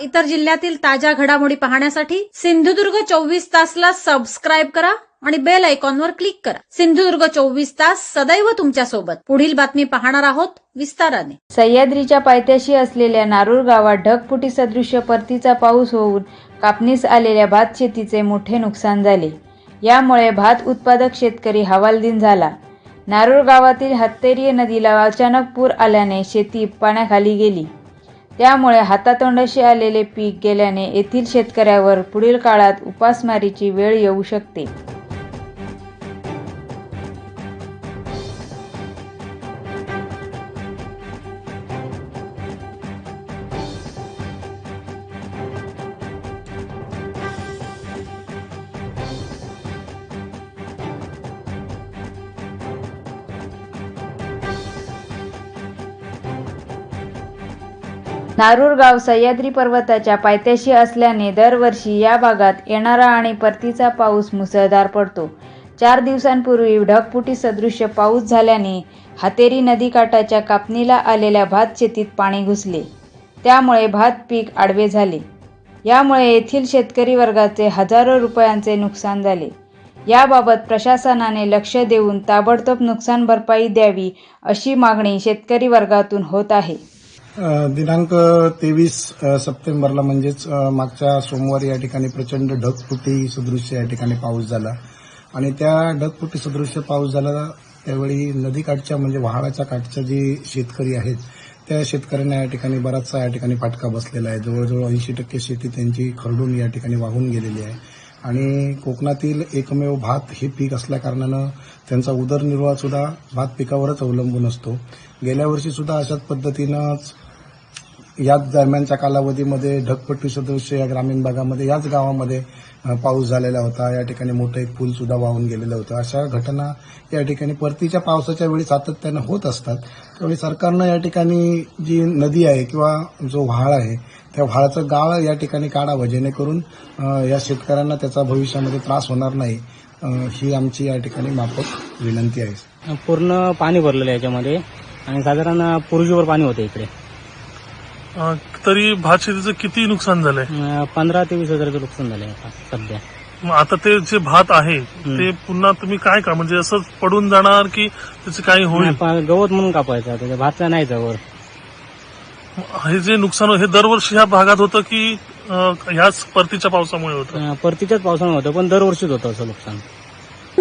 इतर जिल्ह्यातील ताज्या घडामोडी पाहण्यासाठी सिंधुदुर्ग चोवीस तासला सबस्क्राईब करा आणि बेल आयकॉनवर क्लिक करा. सिंधुदुर्ग चोवीस तास सदैव तुमच्यासोबत पुढील बातमी पाहणार आहोत विस्ताराने. सह्याद्रीच्या पायथ्याशी असलेल्या नारूर गावात ढगफुटी सदृश्य परतीचा पाऊस होऊन कापणीस आलेल्या भात शेतीचे मोठे नुकसान झाले. यामुळे भात उत्पादक शेतकरी हवालदिन झाला. नारूर गावातील हत्तेरी नदीला अचानक पूर आल्याने शेती पाण्याखाली गेली. त्यामुळे हातातोंडाशी आलेले पीक गेल्याने येथील शेतकऱ्यावर पुढील काळात उपासमारीची वेळ येऊ शकते. नारूर गाव सह्याद्री पर्वताच्या पायथ्याशी असल्याने दरवर्षी या भागात येणारा आणि परतीचा पाऊस मुसळधार पडतो. चार दिवसांपूर्वी ढगफुटी सदृश्य पाऊस झाल्याने हातेरी नदीकाठाच्या कापणीला आलेल्या भात शेतीत पाणी घुसले. त्यामुळे भात पीक आडवे झाले. यामुळे येथील शेतकरी वर्गाचे हजारो रुपयांचे नुकसान झाले. याबाबत प्रशासनाने लक्ष देऊन ताबडतोब नुकसान भरपाई द्यावी अशी मागणी शेतकरी वर्गातून होत आहे. दिनांक तेवीस सप्टेंबरला म्हणजेच मागच्या सोमवारी या ठिकाणी प्रचंड ढगफुटी सदृश्य या ठिकाणी पाऊस झाला. आणि त्या ढगफुटी सदृश्य पाऊस झाला त्यावेळी नदीकाठच्या म्हणजे वहाळाच्या काठच्या जे शेतकरी आहेत त्या शेतकऱ्यांना या ठिकाणी बराचसा या ठिकाणी फाटका बसलेला आहे. जवळजवळ ऐंशी टक्के शेती त्यांची खरडून या ठिकाणी वाहून गेलेली आहे. आणि कोकणातील एकमेव भात हे पीक असल्याकारणानं त्यांचा उदरनिर्वाह सुद्धा भात पिकावरच अवलंबून असतो. गेल्या वर्षीसुद्धा अशाच पद्धतीनंच याच दरम्यानच्या कालावधीमध्ये ढगपट्टी सदृश्य या ग्रामीण भागामध्ये याच गावामध्ये पाऊस झालेला होता. या ठिकाणी मोठं एक पूल सुद्धा वाहून गेलेलं होतं. अशा घटना या ठिकाणी परतीच्या पावसाच्या वेळी सातत्यानं होत असतात. त्यावेळी सरकारनं या ठिकाणी जी नदी आहे किंवा जो व्हाळ आहे त्या व्हाळाचं गाळ या ठिकाणी काढावं जेणेकरून या शेतकऱ्यांना त्याचा भविष्यामध्ये त्रास होणार नाही. ही आमची या ठिकाणी माफक विनंती आहे. पूर्ण पाणी भरलेलं आहे याच्यामध्ये. आणि साधारण पूर्वीवर पाणी होतं इकडे. तरी भात शेतीचं किती नुकसान झालंय? अं, पंधरा ते वीस हजाराचं नुकसान झालंय आता सध्या. मग आता ते जे भात आहे ते पुन्हा तुम्ही काय का? म्हणजे असंच पडून जाणार की त्याचे काही होईल? पा- गवत म्हणून कापायचं आता त्या भातचा नाही जवळ हे जे नुकसान हे दरवर्षी ह्या भागात होतं की अ, ह्याच परतीच्या पावसामुळे होतं? अं, परतीच्याच पावसामुळे होतं पण दरवर्षीच होतं असं नुकसान.